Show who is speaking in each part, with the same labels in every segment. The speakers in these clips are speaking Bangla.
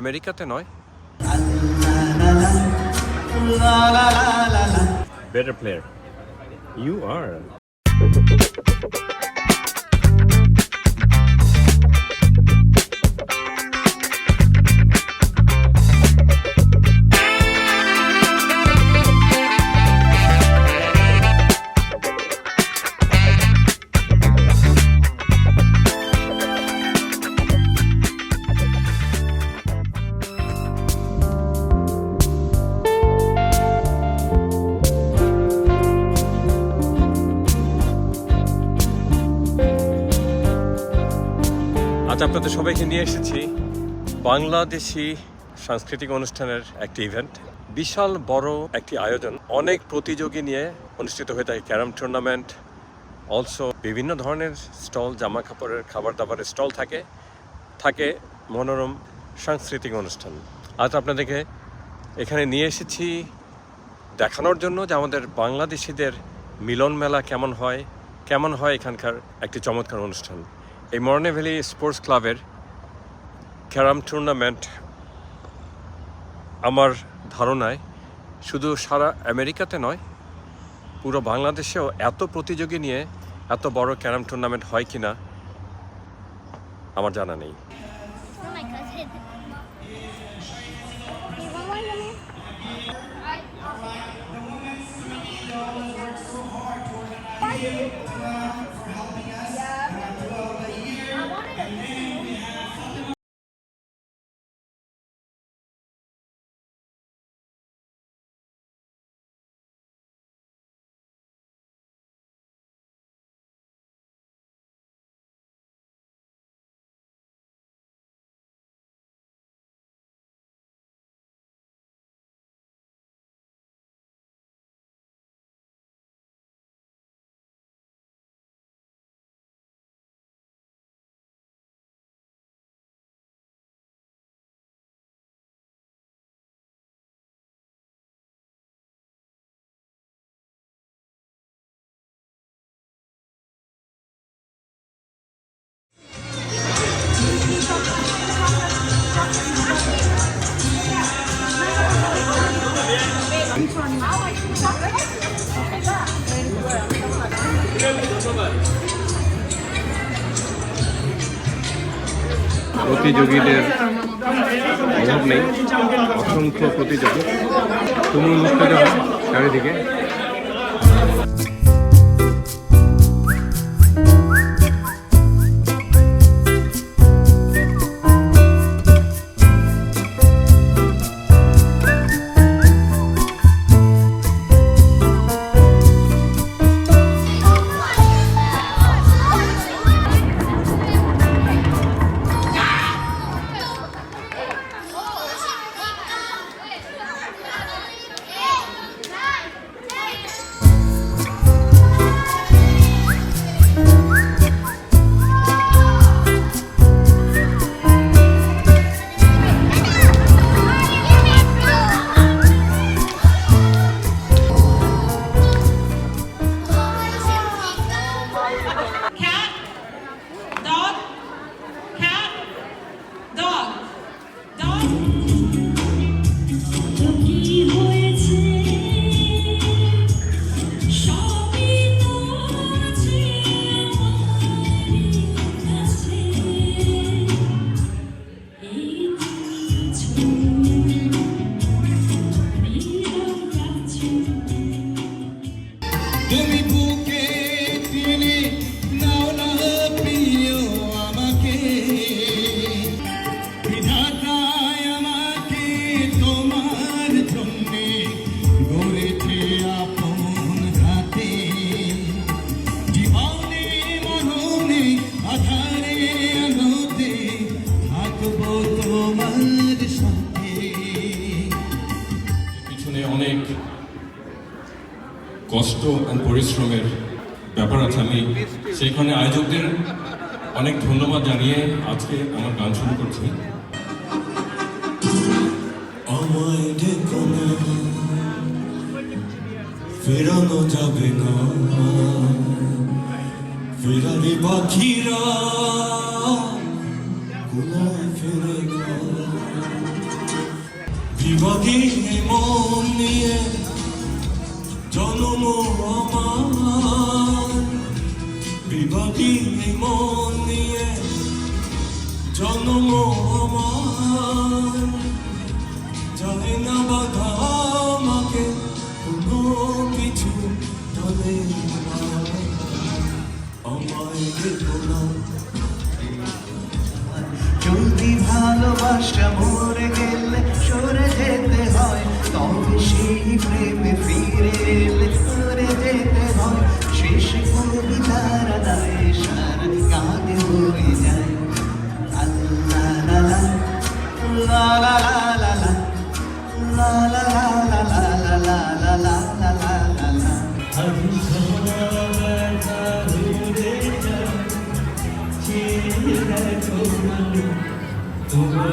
Speaker 1: আমেরিকাতে নয়। বেটার প্লেয়ার ইউ আর আজ আপনাদের সবাইকে নিয়ে এসেছি বাংলাদেশি সাংস্কৃতিক অনুষ্ঠানের একটি ইভেন্ট বিশাল বড় একটি আয়োজন। অনেক প্রতিযোগী নিয়ে অনুষ্ঠিত হয়ে থাকে ক্যারাম টুর্নামেন্ট অলসো বিভিন্ন ধরনের স্টল জামা কাপড়ের খাবার দাবারের স্টল থাকে থাকে মনোরম সাংস্কৃতিক অনুষ্ঠান। আজ আপনাদেরকে এখানে নিয়ে এসেছি দেখানোর জন্য যে আমাদের বাংলাদেশিদের মিলন মেলা কেমন হয় কেমন হয় এখানকার একটি চমৎকার অনুষ্ঠান। এই মর্নে ভ্যালি স্পোর্টস ক্লাবের ক্যারাম টুর্নামেন্ট আমার ধারণায় শুধু সারা আমেরিকাতে নয়, পুরো বাংলাদেশেও এত প্রতিযোগী নিয়ে এত বড় ক্যারাম টুর্নামেন্ট হয় কি না আমার জানা নেই। প্রতিযোগীদের অভাব নেই অসংখ্য প্রতিযোগী। তুমুল মুক্ত চারিদিকে।
Speaker 2: আর পরিশ্রমের ব্যাপার আছে আমি সেইখানে আয়োজকদের অনেক ধন্যবাদ জানিয়ে আজকে আমার গান শুরু করছি।
Speaker 3: ফেরানো যাবে না। ফেরারি পাখিরা ফেরে বিভাগী মন নিয়ে জন্ম আমার বিভাগী মন নিয়ে জন্ম আমার যায় না বাধা আমাকে, কোনো কিছু তলে আমায় দেখো না।
Speaker 4: যদি ভালোবাসা মরে গেলে সরে যেতে হয় তবে সেই প্রেমে ফিরে এলে সরে যেতে হয় শেষ কবিতার দায় সারা গানে হয়ে যায় আল্লাহ লা লা লা লা লা লা লা লা লা লা লা লা লা লা লা লা
Speaker 3: না তোমার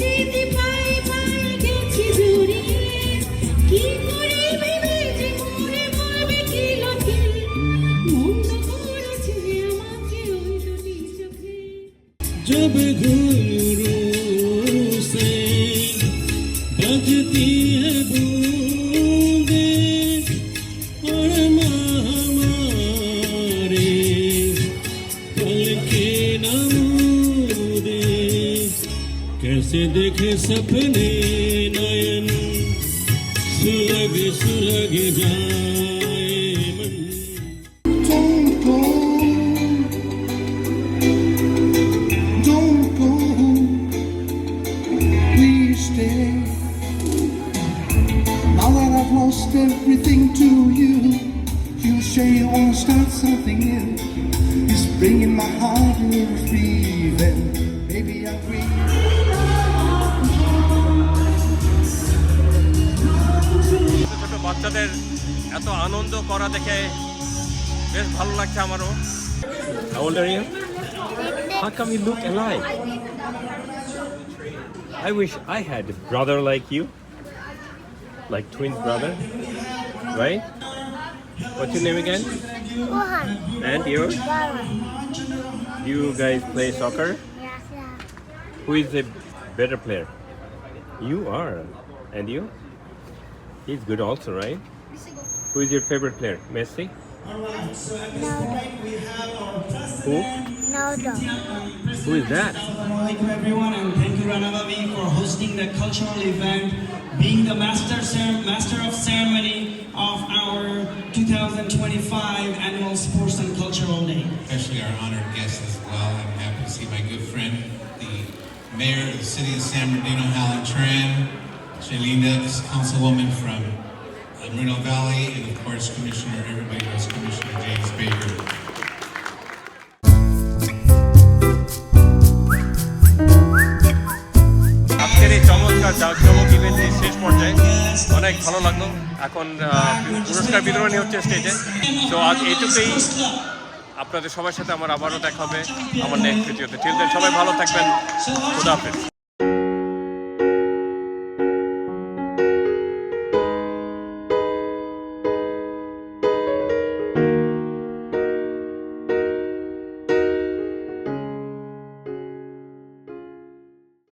Speaker 3: कैसे देखे सपने नयन सुलग सुलग जाए lost everything to you, you say you wanna start something new. It's bringing my heart a little free. Then, baby, I agree.
Speaker 1: ছোট ছোট বাচ্চাদের এত আনন্দ করা দেখে বেশ ভালো লাগছে আমারও How old are you? How come you look alike? I wish I had a brother like you. Like twin brother. Right? What's your name again?
Speaker 5: Wuhan.
Speaker 1: And yours?
Speaker 5: Dara.
Speaker 1: You guys play soccer?
Speaker 5: Yeah, yeah.
Speaker 1: Who is the better player? You are. And you? He's good also, right? Who is your favorite player? Messi? Who?
Speaker 5: No, no.
Speaker 1: Who is that?
Speaker 6: Assalamualaikum everyone and thank you Ranavavi for hosting the cultural event, being the master master of ceremony of our 2025 annual Sports and Cultural Day.
Speaker 7: especially our honored guests as well. I'm happy to see my good friend, the mayor of the city of San Bernardino, Helen Tran, Shalinda, this councilwoman from Moreno Valley, and of course, Commissioner, everybody knows Commissioner
Speaker 1: ভালো লাগল। এখন পুরস্কার বিতরণী হচ্ছে স্টেজে তো আজ এইটুকুই। আপনাদের সবার সাথে আমার আবারও দেখা হবে আমার নেক্সট ভিডিওতে ঠিক সবাই ভালো থাকবেন। খুদা হাফেজ।